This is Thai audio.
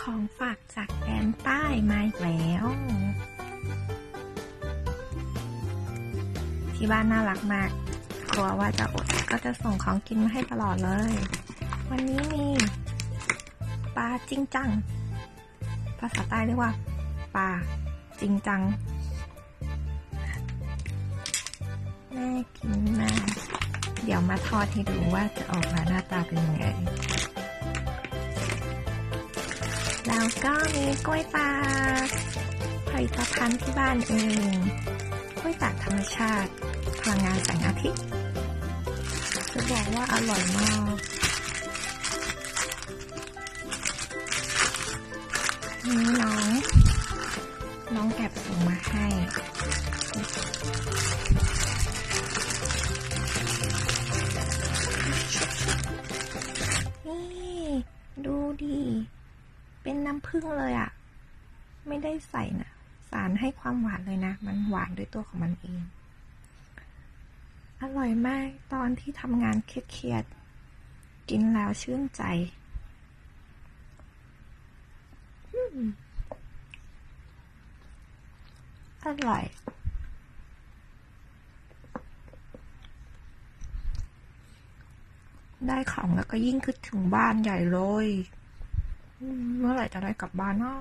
ของฝากจากแดนใต้มาอีกแล้ว ที่บ้านน่ารักมาก กลัวว่าจะอดก็จะส่งของกินมาให้ตลอดเลย วันนี้มีปลาจริงจัง ภาษาใต้เรียกว่าปลาจริงจังน่ากินมาก เดี๋ยวมาทอดให้ดูว่าจะออกมาหน้าตาเป็นยังไง แล้วก็มีกล้วยตากผลิตภัณฑ์ที่บ้านเอง กล้วยตากธรรมชาติ พลังงานแสงอาทิตย์ จะบอกว่าอร่อยมากนี่น้อง น้องแอบส่งมาให้นี่ ดูดี เป็นน้ำผึ้งเลยอะ่ะ ไม่ได้ใส่นะสารให้ความหวานเลยนะ มันหวานด้วยตัวของมันเอง อร่อยมากตอนที่ทำงานเครียดๆกินแล้วชื่นใจอร่อยได้ของแล้วก็ยิ่งคิดถึงบ้านใหญ่เลย เมื่อไหร่จะได้กลับบ้านเนาะ